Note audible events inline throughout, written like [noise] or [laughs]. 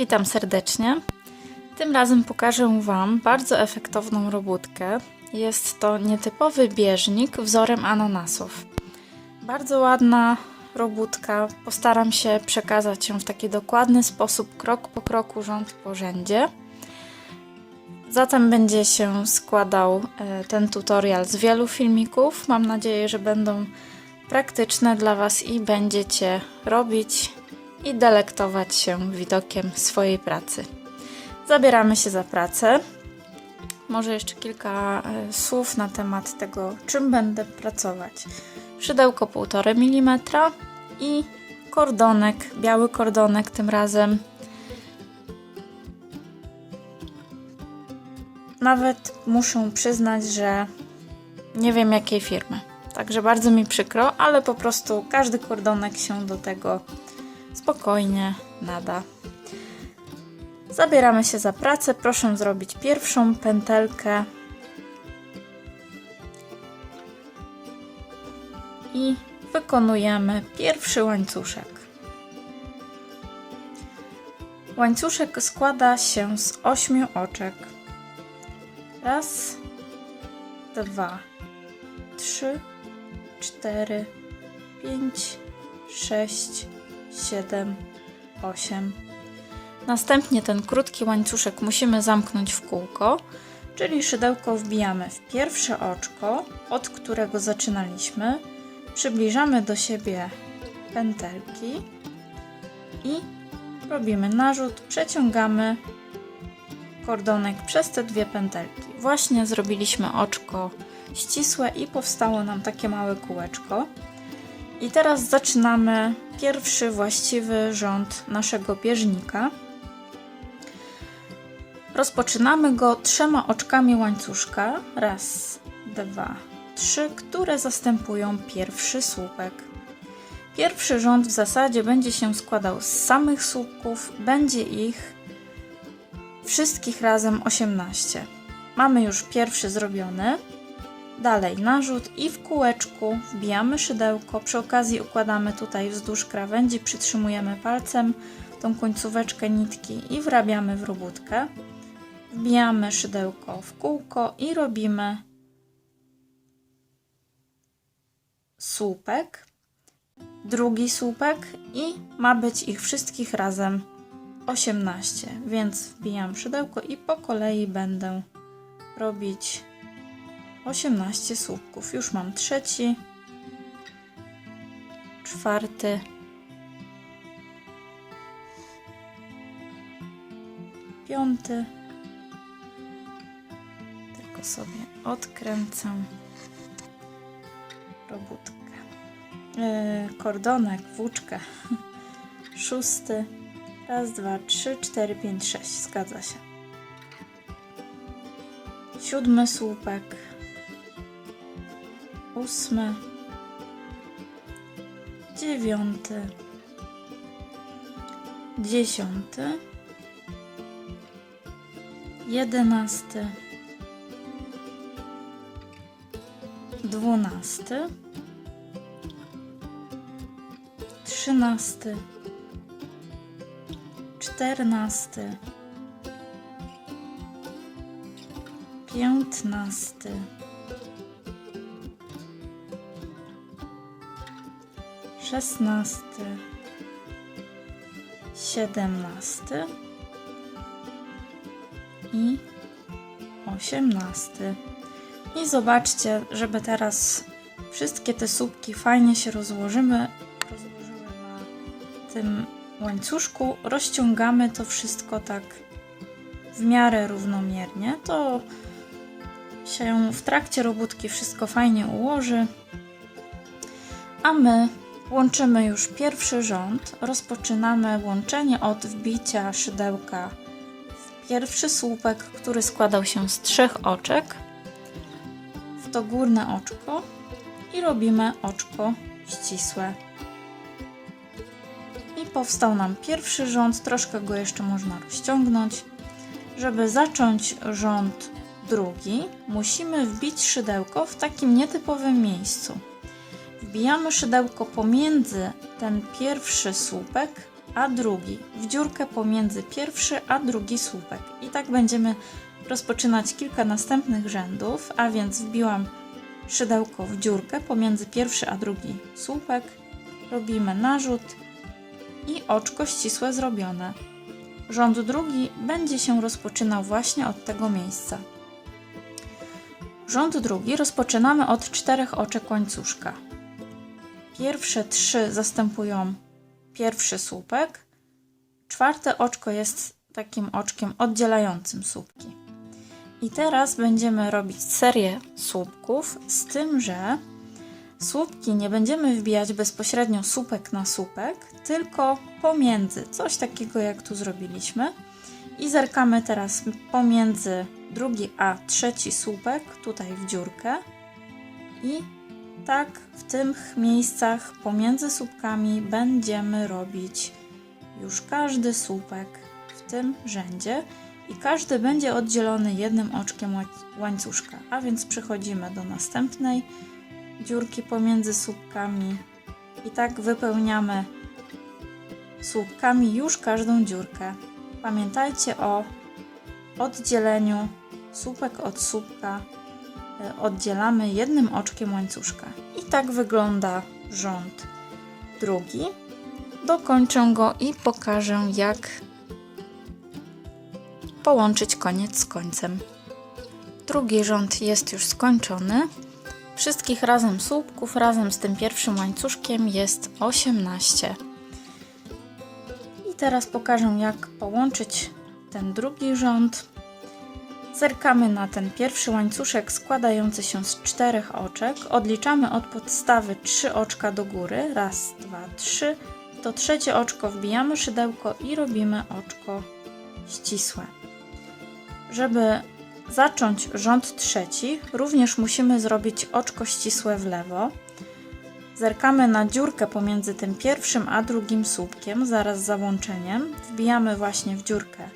Witam serdecznie. Tym razem pokażę Wam bardzo efektowną robótkę. Jest to nietypowy bieżnik wzorem ananasów. Bardzo ładna robótka. Postaram się przekazać ją w taki dokładny sposób, krok po kroku, rząd po rzędzie. Zatem będzie się składał e, ten tutorial z wielu filmików. Mam nadzieję, że będą praktyczne dla Was i będziecie robić i delektować się widokiem swojej pracy. Zabieramy się za pracę. Może jeszcze kilka e, słów na temat tego, czym będę pracować. Szydełko 1,5 mm i kordonek, biały kordonek tym razem. Nawet muszę przyznać, że nie wiem jakiej firmy. Także bardzo mi przykro, ale po prostu każdy kordonek się do tego spokojnie nada. Zabieramy się za pracę. Proszę zrobić pierwszą pętelkę i wykonujemy pierwszy łańcuszek. Łańcuszek składa się z ośmiu oczek. Raz, dwa, trzy, cztery, pięć, sześć, siedem, osiem. Następnie ten krótki łańcuszek musimy zamknąć w kółko, czyli szydełko wbijamy w pierwsze oczko, od którego zaczynaliśmy, przybliżamy do siebie pętelki i robimy narzut, przeciągamy kordonek przez te dwie pętelki. Właśnie zrobiliśmy oczko ścisłe i powstało nam takie małe kółeczko. I teraz zaczynamy pierwszy właściwy rząd naszego bieżnika. Rozpoczynamy go trzema oczkami łańcuszka. Raz, dwa, trzy, które zastępują pierwszy słupek. Pierwszy rząd w zasadzie będzie się składał z samych słupków, będzie ich wszystkich razem 18. Mamy już pierwszy zrobiony. Dalej narzut i w kółeczku wbijamy szydełko. Przy okazji układamy tutaj wzdłuż krawędzi, przytrzymujemy palcem tą końcóweczkę nitki i wrabiamy w robótkę. Wbijamy szydełko w kółko i robimy słupek, drugi słupek i ma być ich wszystkich razem 18, więc wbijam szydełko i po kolei będę robić 18 słupków. Już mam trzeci, czwarty, piąty. Tylko sobie odkręcę robótkę. Yy, kordonek, włóczkę. [laughs] Szósty. Raz, dwa, trzy, cztery, pięć, sześć. Zgadza się. Siódmy słupek. Ósmy. Dziewiąty. Dziesiąty. Jedenasty. Dwunasty. Trzynasty. Czternasty. Piętnasty. Szesnasty. Siedemnasty. I osiemnasty. I zobaczcie, żeby teraz wszystkie te słupki fajnie się rozłożymy, rozłożyły na tym łańcuszku. Rozciągamy to wszystko tak w miarę równomiernie. To się w trakcie robótki wszystko fajnie ułoży. A my łączymy już pierwszy rząd. Rozpoczynamy łączenie od wbicia szydełka w pierwszy słupek, który składał się z trzech oczek w to górne oczko i robimy oczko ścisłe. I powstał nam pierwszy rząd, troszkę go jeszcze można rozciągnąć. Żeby zacząć rząd drugi, musimy wbić szydełko w takim nietypowym miejscu. Wbijamy szydełko pomiędzy ten pierwszy słupek a drugi w dziurkę pomiędzy pierwszy a drugi słupek. I tak będziemy rozpoczynać kilka następnych rzędów, a więc wbiłam szydełko w dziurkę pomiędzy pierwszy a drugi słupek, robimy narzut i oczko ścisłe zrobione. Rząd drugi będzie się rozpoczynał właśnie od tego miejsca. Rząd drugi rozpoczynamy od czterech oczek łańcuszka. Pierwsze trzy zastępują pierwszy słupek, czwarte oczko jest takim oczkiem oddzielającym słupki. I teraz będziemy robić serię słupków, z tym, że słupki nie będziemy wbijać bezpośrednio słupek na słupek, tylko pomiędzy, coś takiego jak tu zrobiliśmy. I zerkamy teraz pomiędzy drugi a trzeci słupek, tutaj w dziurkę. I tak w tych miejscach pomiędzy słupkami będziemy robić już każdy słupek w tym rzędzie i każdy będzie oddzielony jednym oczkiem łań- łańcuszka. A więc przechodzimy do następnej dziurki pomiędzy słupkami i tak wypełniamy słupkami już każdą dziurkę. Pamiętajcie o oddzieleniu słupek od słupka. E, Oddzielamy jednym oczkiem łańcuszka. I tak wygląda rząd drugi. Dokończę go i pokażę, jak połączyć koniec z końcem. Drugi rząd jest już skończony. Wszystkich razem słupków, razem z tym pierwszym łańcuszkiem jest 18. I teraz pokażę, jak połączyć ten drugi rząd. Zerkamy na ten pierwszy łańcuszek składający się z czterech oczek. Odliczamy od podstawy 3 oczka do góry. Raz, dwa, trzy. To trzecie oczko wbijamy szydełko i robimy oczko ścisłe. Żeby zacząć rząd trzeci, również musimy zrobić oczko ścisłe w lewo. Zerkamy na dziurkę pomiędzy tym pierwszym a drugim słupkiem, zaraz za łączeniem. Wbijamy właśnie w dziurkę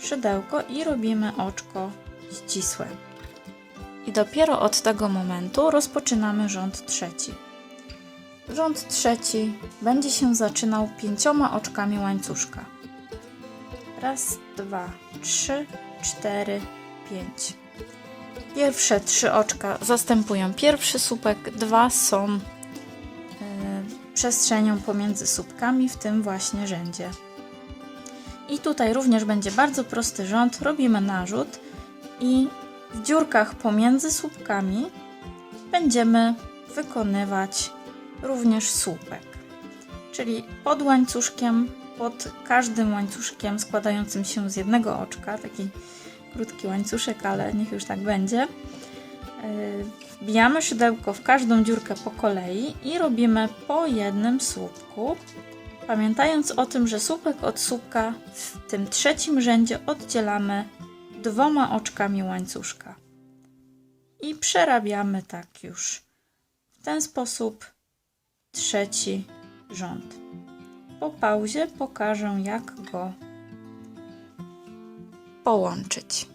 szydełko i robimy oczko ścisłe. I dopiero od tego momentu rozpoczynamy rząd trzeci. Rząd trzeci będzie się zaczynał pięcioma oczkami łańcuszka. Raz, dwa, trzy, cztery, pięć. Pierwsze trzy oczka zastępują pierwszy słupek, dwa są e, przestrzenią pomiędzy słupkami w tym właśnie rzędzie. I tutaj również będzie bardzo prosty rząd. Robimy narzut i w dziurkach pomiędzy słupkami będziemy wykonywać również słupek. Czyli pod łańcuszkiem, pod każdym łańcuszkiem składającym się z jednego oczka, taki krótki łańcuszek, ale niech już tak będzie. Yy, Wbijamy szydełko w każdą dziurkę po kolei i robimy po jednym słupku, pamiętając o tym, że słupek od słupka w tym trzecim rzędzie oddzielamy dwoma oczkami łańcuszka. I przerabiamy tak już. W ten sposób trzeci rząd. Po pauzie pokażę, jak go połączyć.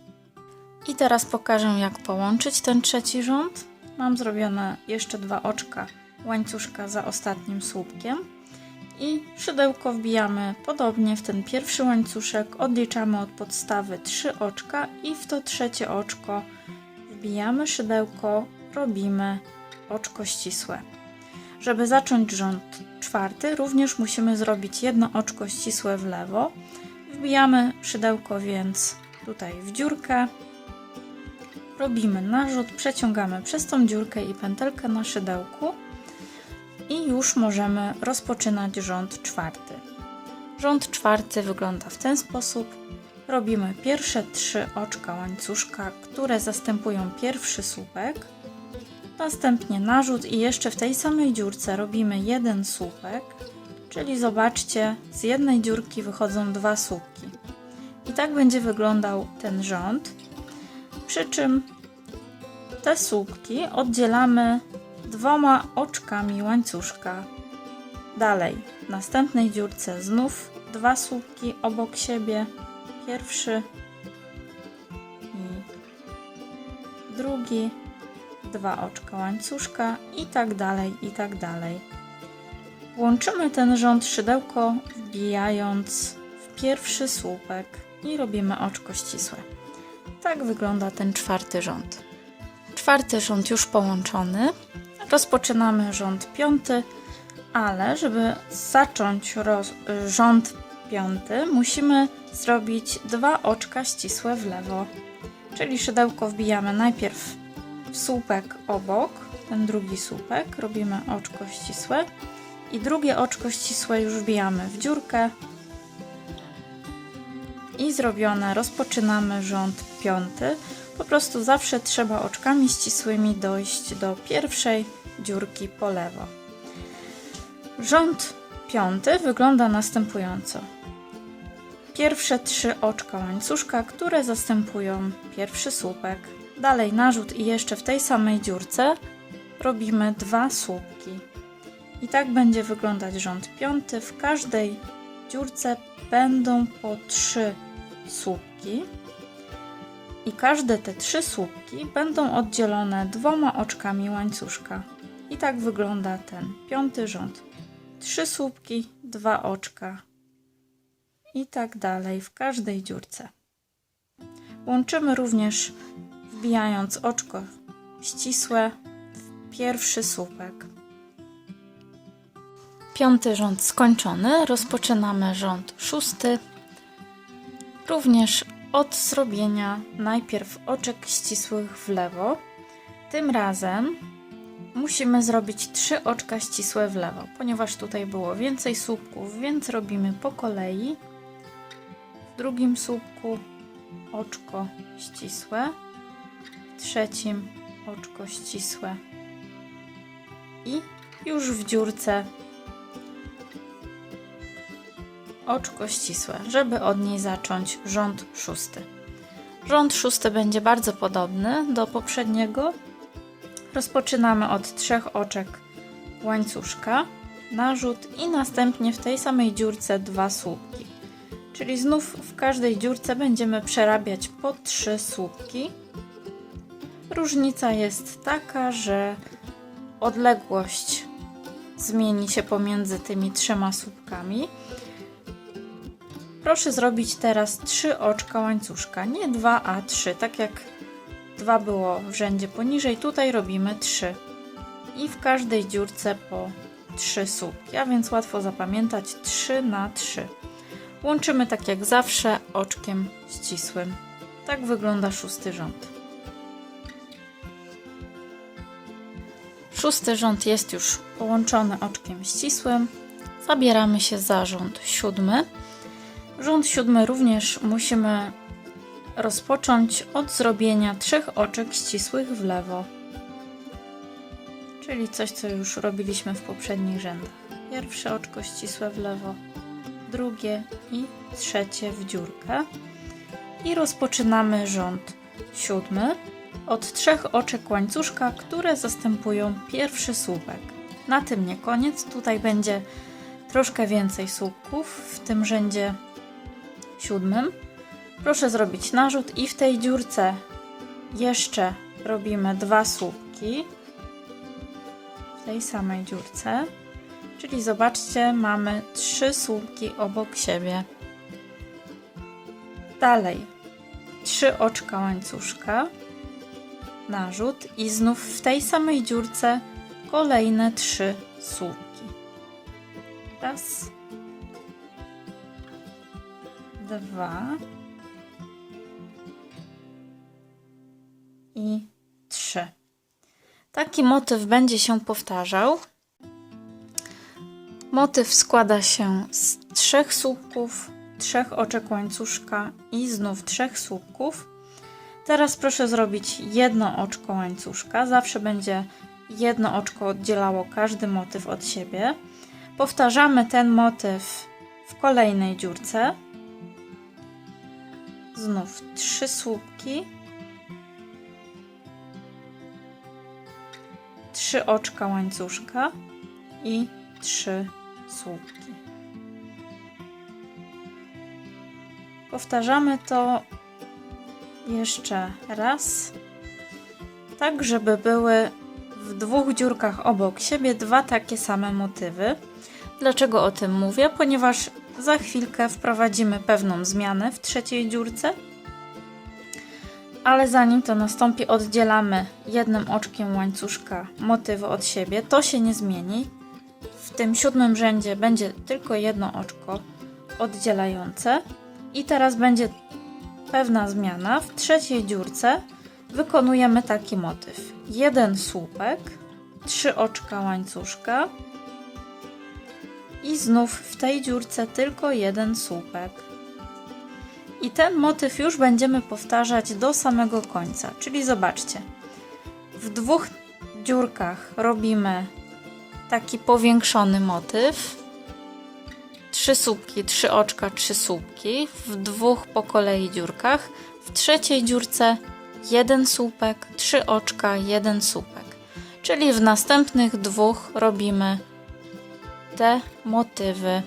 I teraz pokażę, jak połączyć ten trzeci rząd. Mam zrobione jeszcze dwa oczka łańcuszka za ostatnim słupkiem. I szydełko wbijamy podobnie w ten pierwszy łańcuszek, odliczamy od podstawy 3 oczka i w to trzecie oczko wbijamy szydełko, robimy oczko ścisłe. Żeby zacząć rząd czwarty, również musimy zrobić jedno oczko ścisłe w lewo. Wbijamy szydełko więc tutaj w dziurkę, robimy narzut, przeciągamy przez tą dziurkę i pętelkę na szydełku i już możemy rozpoczynać rząd czwarty. Rząd czwarty wygląda w ten sposób. Robimy pierwsze trzy oczka łańcuszka, które zastępują pierwszy słupek. Następnie narzut i jeszcze w tej samej dziurce robimy jeden słupek, czyli zobaczcie, z jednej dziurki wychodzą dwa słupki. I tak będzie wyglądał ten rząd. Przy czym te słupki oddzielamy dwoma oczkami łańcuszka. Dalej, w następnej dziurce znów dwa słupki obok siebie. Pierwszy i drugi, dwa oczka łańcuszka i tak dalej, i tak dalej. Łączymy ten rząd szydełko, wbijając w pierwszy słupek i robimy oczko ścisłe. Tak wygląda ten czwarty rząd. Czwarty rząd już połączony. Rozpoczynamy rząd piąty, ale żeby zacząć rząd piąty, musimy zrobić dwa oczka ścisłe w lewo. Czyli szydełko wbijamy najpierw w słupek obok, ten drugi słupek, robimy oczko ścisłe i drugie oczko ścisłe już wbijamy w dziurkę i zrobione rozpoczynamy rząd piąty. Po prostu zawsze trzeba oczkami ścisłymi dojść do pierwszej dziurki po lewo. Rząd piąty wygląda następująco. Pierwsze trzy oczka łańcuszka, które zastępują pierwszy słupek. Dalej narzut i jeszcze w tej samej dziurce robimy dwa słupki. I tak będzie wyglądać rząd piąty. W każdej dziurce będą po trzy słupki. I każde te trzy słupki będą oddzielone dwoma oczkami łańcuszka. I tak wygląda ten piąty rząd. Trzy słupki, dwa oczka. I tak dalej w każdej dziurce. Łączymy również wbijając oczko ścisłe w pierwszy słupek. Piąty rząd skończony. Rozpoczynamy rząd szósty. Również od zrobienia najpierw oczek ścisłych w lewo. Tym razem musimy zrobić trzy oczka ścisłe w lewo, ponieważ tutaj było więcej słupków, więc robimy po kolei. W drugim słupku oczko ścisłe, w trzecim oczko ścisłe i już w dziurce oczko ścisłe, żeby od niej zacząć rząd szósty. Rząd szósty będzie bardzo podobny do poprzedniego. Rozpoczynamy od trzech oczek łańcuszka, narzut i następnie w tej samej dziurce dwa słupki. Czyli znów w każdej dziurce będziemy przerabiać po trzy słupki. Różnica jest taka, że odległość zmieni się pomiędzy tymi trzema słupkami. Proszę zrobić teraz trzy oczka łańcuszka, nie dwa, a trzy, tak jak dwa było w rzędzie poniżej, tutaj robimy trzy. I w każdej dziurce po trzy słupki, a więc łatwo zapamiętać 3 na 3. Łączymy tak jak zawsze oczkiem ścisłym. Tak wygląda szósty rząd. Szósty rząd jest już połączony oczkiem ścisłym. Zabieramy się za rząd siódmy. Rząd siódmy również musimy rozpocząć od zrobienia trzech oczek ścisłych w lewo. Czyli coś, co już robiliśmy w poprzednich rzędach. Pierwsze oczko ścisłe w lewo, drugie i trzecie w dziurkę. I rozpoczynamy rząd siódmy od trzech oczek łańcuszka, które zastępują pierwszy słupek. Na tym nie koniec, tutaj będzie troszkę więcej słupków w tym rzędzie siódmym. Proszę zrobić narzut i w tej dziurce jeszcze robimy dwa słupki w tej samej dziurce. Czyli zobaczcie, mamy trzy słupki obok siebie. Dalej trzy oczka łańcuszka, narzut i znów w tej samej dziurce kolejne trzy słupki. Raz, dwa i trzy. Taki motyw będzie się powtarzał. Motyw składa się z trzech słupków, trzech oczek łańcuszka i znów trzech słupków. Teraz proszę zrobić jedno oczko łańcuszka. Zawsze będzie jedno oczko oddzielało każdy motyw od siebie. Powtarzamy ten motyw w kolejnej dziurce. Znów trzy słupki. Trzy oczka łańcuszka i trzy słupki. Powtarzamy to jeszcze raz, tak żeby były w dwóch dziurkach obok siebie dwa takie same motywy. Dlaczego o tym mówię? Ponieważ za chwilkę wprowadzimy pewną zmianę w trzeciej dziurce. Ale zanim to nastąpi, oddzielamy jednym oczkiem łańcuszka motywy od siebie. To się nie zmieni. W tym siódmym rzędzie będzie tylko jedno oczko oddzielające. I teraz będzie pewna zmiana. W trzeciej dziurce wykonujemy taki motyw. Jeden słupek, trzy oczka łańcuszka i znów w tej dziurce tylko jeden słupek. I ten motyw już będziemy powtarzać do samego końca. Czyli zobaczcie, w dwóch dziurkach robimy taki powiększony motyw. Trzy słupki, trzy oczka, trzy słupki. W dwóch po kolei dziurkach. W trzeciej dziurce jeden słupek, trzy oczka, jeden słupek. Czyli w następnych dwóch robimy te motywy.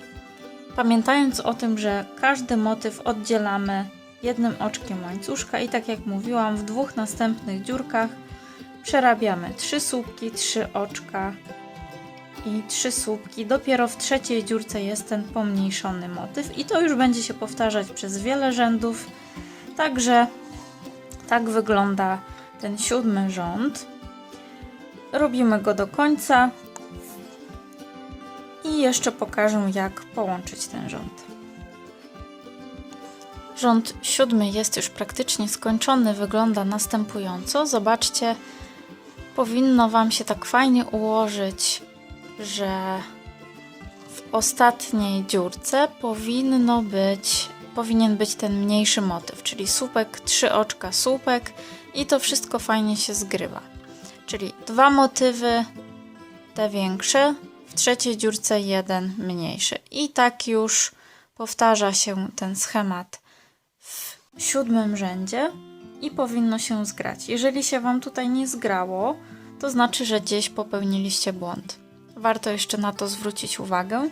Pamiętając o tym, że każdy motyw oddzielamy jednym oczkiem łańcuszka i tak jak mówiłam, w dwóch następnych dziurkach przerabiamy trzy słupki, trzy oczka i trzy słupki. Dopiero w trzeciej dziurce jest ten pomniejszony motyw i to już będzie się powtarzać przez wiele rzędów. Także tak wygląda ten siódmy rząd. Robimy go do końca. Jeszcze pokażę, jak połączyć ten rząd. Rząd siódmy jest już praktycznie skończony, wygląda następująco. Zobaczcie, powinno Wam się tak fajnie ułożyć, że w ostatniej dziurce powinno być, powinien być ten mniejszy motyw, czyli słupek, trzy oczka, słupek i to wszystko fajnie się zgrywa. Czyli dwa motywy, te większe, w trzeciej dziurce jeden mniejszy. I tak już powtarza się ten schemat w siódmym rzędzie i powinno się zgrać. Jeżeli się Wam tutaj nie zgrało, to znaczy, że gdzieś popełniliście błąd. Warto jeszcze na to zwrócić uwagę.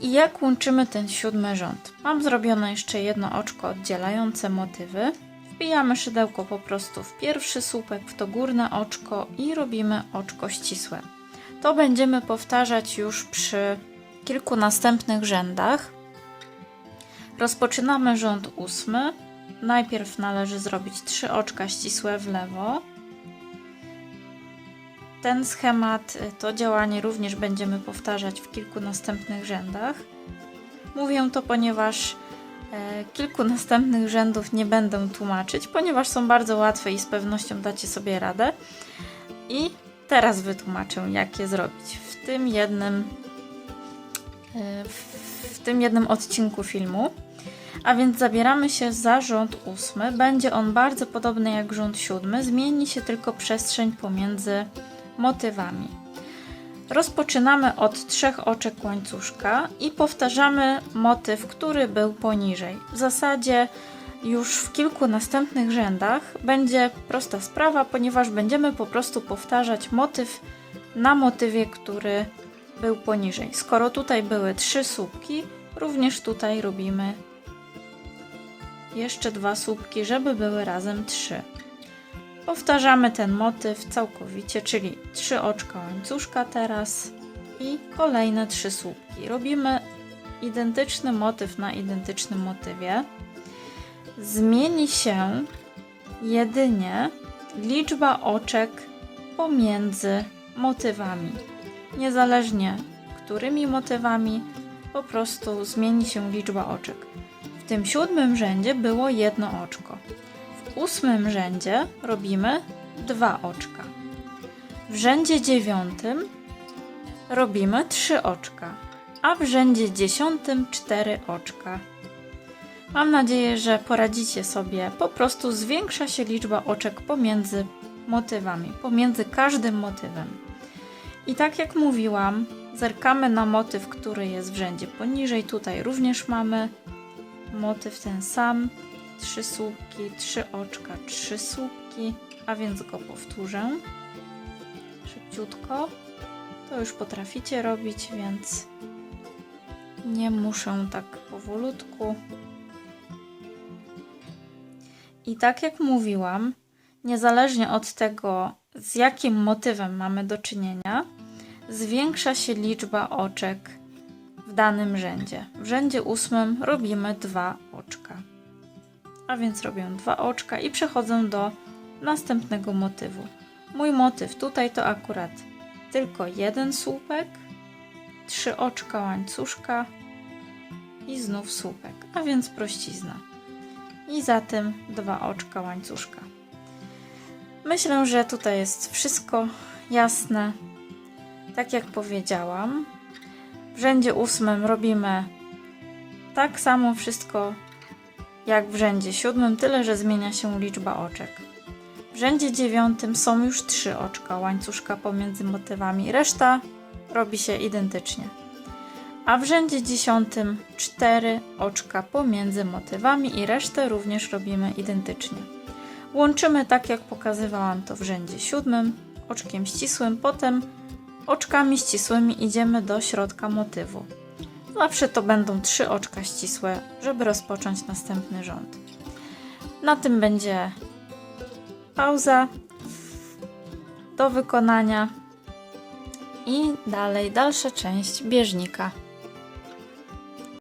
I jak łączymy ten siódmy rząd? Mam zrobione jeszcze jedno oczko oddzielające motywy. Wbijamy szydełko po prostu w pierwszy słupek, w to górne oczko i robimy oczko ścisłe. To będziemy powtarzać już przy kilku następnych rzędach. Rozpoczynamy rząd ósmy. Najpierw należy zrobić trzy oczka ścisłe w lewo. Ten schemat, y, to działanie również będziemy powtarzać w kilku następnych rzędach. Mówię to, ponieważ e, kilku [laughs] następnych rzędów nie będę tłumaczyć, ponieważ są bardzo łatwe i z pewnością dacie sobie radę. I teraz wytłumaczę, jak je zrobić w tym jednym, e, w tym jednym odcinku filmu. A więc zabieramy się za rząd ósmy. Będzie on bardzo podobny jak rząd siódmy, zmieni się tylko przestrzeń pomiędzy motywami. Rozpoczynamy od trzech oczek łańcuszka i powtarzamy motyw, który był poniżej. W zasadzie już w kilku następnych rzędach będzie prosta sprawa, ponieważ będziemy po prostu powtarzać motyw na motywie, który był poniżej. Skoro tutaj były trzy słupki, również tutaj robimy jeszcze dwa słupki, żeby były razem trzy. Powtarzamy ten motyw całkowicie, czyli trzy oczka łańcuszka teraz i kolejne trzy słupki. Robimy identyczny motyw na identycznym motywie. Zmieni się jedynie liczba oczek pomiędzy motywami. Niezależnie którymi motywami, po prostu zmieni się liczba oczek. W tym siódmym rzędzie było jedno oczko. W ósmym rzędzie robimy dwa oczka. W rzędzie dziewiątym robimy trzy oczka, a w rzędzie dziesiątym cztery oczka. Mam nadzieję, że poradzicie sobie. Po prostu zwiększa się liczba oczek pomiędzy motywami, pomiędzy każdym motywem. I tak jak mówiłam, zerkamy na motyw, który jest w rzędzie poniżej. Tutaj również mamy motyw ten sam. Trzy słupki, trzy oczka, trzy słupki, a więc go powtórzę. Szybciutko. To już potraficie robić, więc nie muszę tak powolutku. I tak jak mówiłam, niezależnie od tego, z jakim motywem mamy do czynienia, zwiększa się liczba oczek w danym rzędzie. W rzędzie ósmym robimy dwa oczka. A więc robię dwa oczka i przechodzę do następnego motywu. Mój motyw tutaj to akurat tylko jeden słupek, trzy oczka łańcuszka i znów słupek, a więc prościzna. I za tym dwa oczka łańcuszka. Myślę, że tutaj jest wszystko jasne. Tak jak powiedziałam, w rzędzie ósmym robimy tak samo wszystko jak w rzędzie siódmym, tyle że zmienia się liczba oczek. W rzędzie dziewiątym są już trzy oczka łańcuszka pomiędzy motywami, reszta robi się identycznie. A w rzędzie dziesiątym cztery oczka pomiędzy motywami i resztę również robimy identycznie. Łączymy tak jak pokazywałam to w rzędzie siódmym, oczkiem ścisłym, potem oczkami ścisłymi idziemy do środka motywu. Zawsze to będą trzy oczka ścisłe, żeby rozpocząć następny rząd. Na tym będzie pauza do wykonania i dalej dalsza część bieżnika.